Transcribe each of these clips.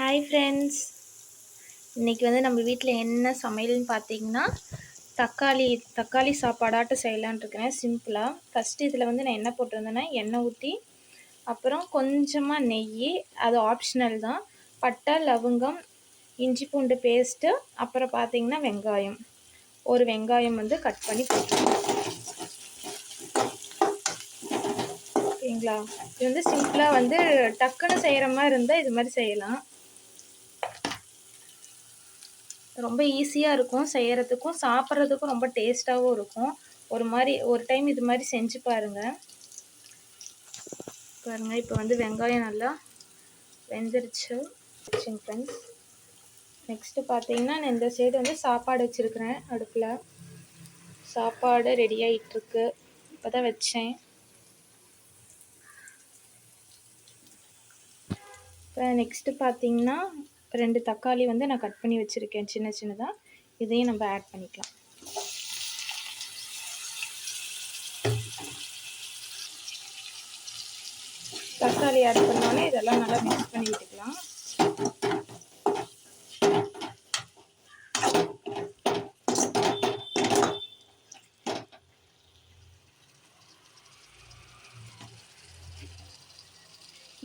Hi friends இன்றைக்கி வந்து நம்ம வீட்டில் என்ன சமையல்னு பார்த்தீங்கன்னா தக்காளி தக்காளி சாப்பாடாட்டு செய்யலான் இருக்கிறேன் சிம்பிளாக ஃபஸ்ட்டு இதில் வந்து நான் என்ன போட்டிருந்தேன்னா எண்ணெய் ஊற்றி அப்புறம் கொஞ்சமாக நெய் அது ஆப்ஷனல் தான். பட்டை லவங்கம் இஞ்சி பூண்டு பேஸ்ட்டு அப்புறம் பார்த்திங்கன்னா வெங்காயம். ஒரு வெங்காயம் வந்து கட் பண்ணி போட்டுருக்கேன். ஓகேங்களா? இது வந்து சிம்பிளாக வந்து டக்குன்னு செய்கிற மாதிரி இருந்தால் இது மாதிரி செய்யலாம். ரொம்ப ஈஸியாக இருக்கும். செய்கிறதுக்கும் சாப்பிட்றதுக்கும் ரொம்ப டேஸ்ட்டாகவும் இருக்கும். ஒரு மாதிரி ஒரு டைம் இது மாதிரி செஞ்சு பாருங்கள் பாருங்கள் இப்போ வந்து வெங்காயம் நல்லா வெந்துருச்சு. ஃப்ரெண்ட்ஸ் நெக்ஸ்ட்டு பார்த்தீங்கன்னா நான் இந்த சைடு வந்து சாப்பாடு வச்சுருக்கிறேன் அடுப்பில். சாப்பாடு ரெடி ஆகிட்டுருக்கு இப்போ தான் வச்சேன். இப்போ நெக்ஸ்ட்டு பார்த்தீங்கன்னா ரெண்டு தக்காளி வந்து நான் கட் பண்ணி வச்சுருக்கேன் சின்ன சின்னதாக இதையும் நம்ம ஆட் பண்ணிக்கலாம். தக்காளி ஆட் பண்ணோடனே இதெல்லாம் நல்லா மிக்ஸ் பண்ணி விட்டுக்கலாம்.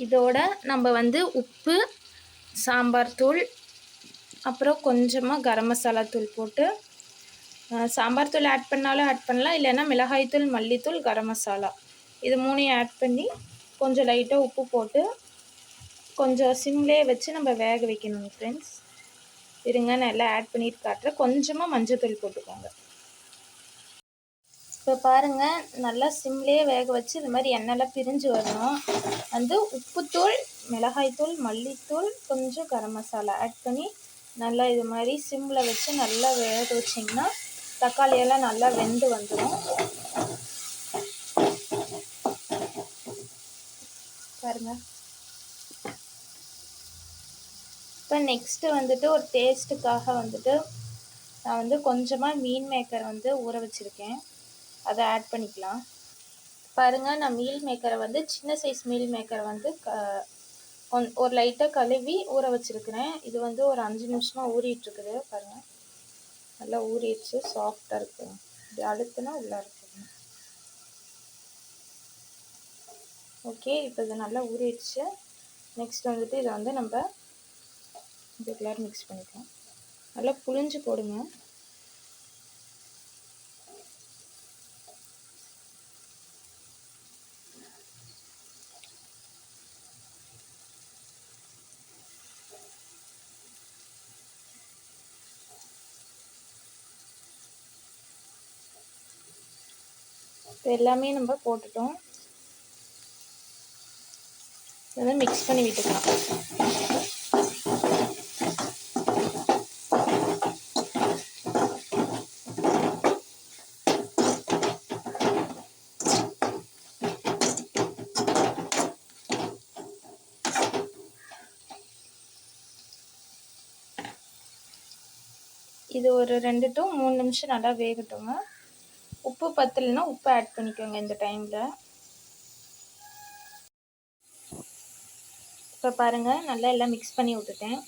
இதோட நம்ம வந்து உப்பு சாம்பார் தூள் அப்புறம் கொஞ்சமாக கரம் மசாலா தூள் போட்டு சாம்பார் தூள் ஆட் பண்ணாலும் ஆட் பண்ணலாம். இல்லைன்னா மிளகாய்த்தூள் மல்லித்தூள் கரம் மசாலா. இது மூணையும் ஆட் பண்ணி கொஞ்சம் லைட்டாக உப்பு போட்டு கொஞ்சம் சிம்லே வச்சு நம்ம வேக வைக்கணும் ஃப்ரெண்ட்ஸ் இருங்க நான் எல்லாம் ஆட் பண்ணிட்டு காட்டுறேன். கொஞ்சமாக மஞ்சத்தூள் போட்டுக்கோங்க. இப்போ பாருங்கள் நல்லா சிம்லேயே வேக வச்சு இது மாதிரி எண்ணெய்லாம் பிரிஞ்சு வரணும். வந்து உப்புத்தூள் மிளகாய்த்தூள் மல்லித்தூள் கொஞ்சம் கரம் மசாலா ஆட் பண்ணி நல்லா இது மாதிரி சிம்மில் வச்சு நல்லா வேக வச்சிங்கன்னா தக்காளியெல்லாம் நல்லா வெந்து வந்துடும் பாருங்கள் இப்போ நெக்ஸ்ட்டு வந்துட்டு ஒரு டேஸ்ட்டுக்காக வந்துட்டு நான் வந்து கொஞ்சமாக மீன் மேக்கர் வந்து ஊற வச்சுருக்கேன். அதை ஆட் பண்ணிக்கலாம். பாருங்கள் நான் மீல் மேக்கரை வந்து சின்ன சைஸ் மீல் மேக்கரை வந்து க ஒன் ஒரு லைட்டாக கழுவி ஊற வச்சுருக்கிறேன். இது வந்து ஒரு அஞ்சு நிமிஷமாக ஊறிட்டுருக்குது பாருங்கள் நல்லா ஊறிடுச்சு சாஃப்டாக இருக்குது இப்படி அழுத்துனா உள்ளே இருக்குது ஓகே இப்போ இது நல்லா ஊறிடுச்சு. நெக்ஸ்ட் வந்துட்டு இதை வந்து நம்ம இதுக்குள்ளார மிக்ஸ் பண்ணிக்கலாம். நல்லா புளிஞ்சு போடுங்க. எல்லாமே நம்ம போட்டுட்டோம். இதை மிக்ஸ் பண்ணி விட்டுக்கலாம். இது ஒரு ரெண்டு டு மூணு நிமிஷம் நல்லா வேகட்டுங்க. உப்பு பத்தலைன்னா உப்பு ஆட் பண்ணிக்கோங்க இந்த டைமில் இப்போ பாருங்கள் நல்லா எல்லாம் மிக்ஸ் பண்ணி விட்டுட்டேன்.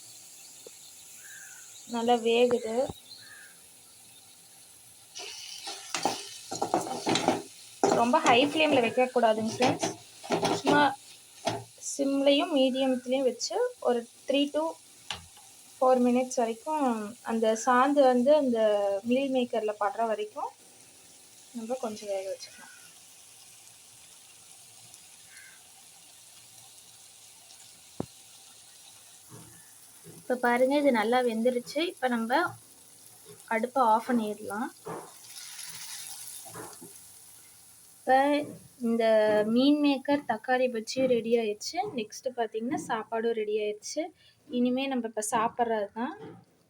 நல்லா வேகுது. ரொம்ப ஹை ஃப்ளேமில் வைக்கக்கூடாதுங்க ஃப்ரெண்ட்ஸ் சும்மா சிம்லேயும் மீடியத்துலேயும் வச்சு ஒரு த்ரீ டு ஃபோர் மினிட்ஸ் வரைக்கும் அந்த சாந்து வந்து அந்த மீல் மேக்கரில் படுற வரைக்கும் நம்ம கொஞ்சம் வேக வச்சுக்கலாம். இப்போ பாருங்கள் இது நல்லா வெந்துருச்சு. இப்போ நம்ம அடுப்பை ஆஃப் பண்ணிடலாம். இப்போ இந்த மீன் மேக்கர் தக்காளி பஜ்ஜியும் ரெடி ஆயிடுச்சு. நெக்ஸ்ட்டு பார்த்திங்கன்னா சாப்பாடும் ரெடி ஆயிடுச்சு. இனிமேல் நம்ம இப்போ சாப்பிட்றது தான்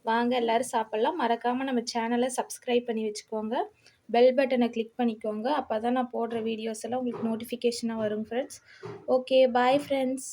வாங்க எல்லோரும் சாப்பிட்லாம். மறக்காமல் நம்ம சேனலை சப்ஸ்கிரைப் பண்ணி வச்சுக்கோங்க. பெல் பட்டனை கிளிக் பண்ணிக்கோங்க. அப்போ தான் நான் போடுற வீடியோஸ் எல்லாம் உங்களுக்கு நோட்டிஃபிகேஷனாக வரும் ஃப்ரெண்ட்ஸ் ஓகே பாய் ஃப்ரெண்ட்ஸ்